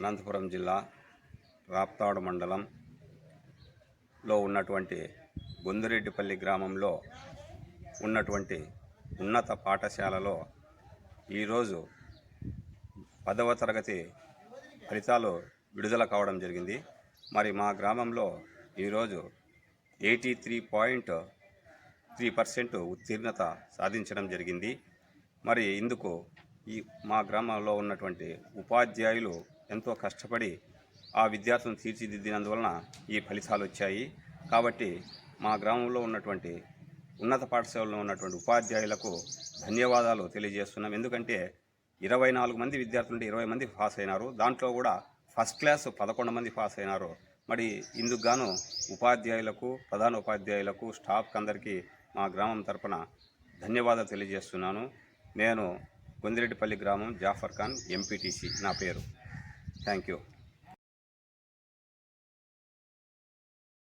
అనంతపురం జిల్లా రాప్తాడు మండలం లో ఉన్నటువంటి గొందిరెడ్డిపల్లి గ్రామంలో ఉన్నటువంటి ఉన్నత పాఠశాలలో ఈరోజు పదవ తరగతి ఫలితాలు విడుదల కావడం జరిగింది. మరి మా గ్రామంలో ఈరోజు eighty three point three percent ఉత్తీర్ణత సాధించడం జరిగింది. మరి ఇందుకు ఈ మా గ్రామంలో ఉన్నటువంటి ఉపాధ్యాయులు ఎంతో కష్టపడి ఆ విద్యార్థులను తీర్చిదిద్దినందువలన ఈ ఫలితాలు వచ్చాయి. కాబట్టి మా గ్రామంలో ఉన్నటువంటి ఉన్నత పాఠశాలలో ఉన్నటువంటి ఉపాధ్యాయులకు ధన్యవాదాలు తెలియజేస్తున్నాం. ఎందుకంటే ఇరవై నాలుగు మంది విద్యార్థులు ఇరవై మంది పాస్ అయినారు. దాంట్లో కూడా ఫస్ట్ క్లాస్ పదకొండు మంది పాస్ అయినారు. మరి ఇందుకు గాను ఉపాధ్యాయులకు ప్రధాన ఉపాధ్యాయులకు స్టాఫ్ అందరికీ మా గ్రామం తరపున ధన్యవాదాలు తెలియజేస్తున్నాను. నేను గొందిరెడ్డిపల్లి గ్రామం జాఫర్ ఖాన్ ఎంపీటీసీ నా పేరు. Thank you.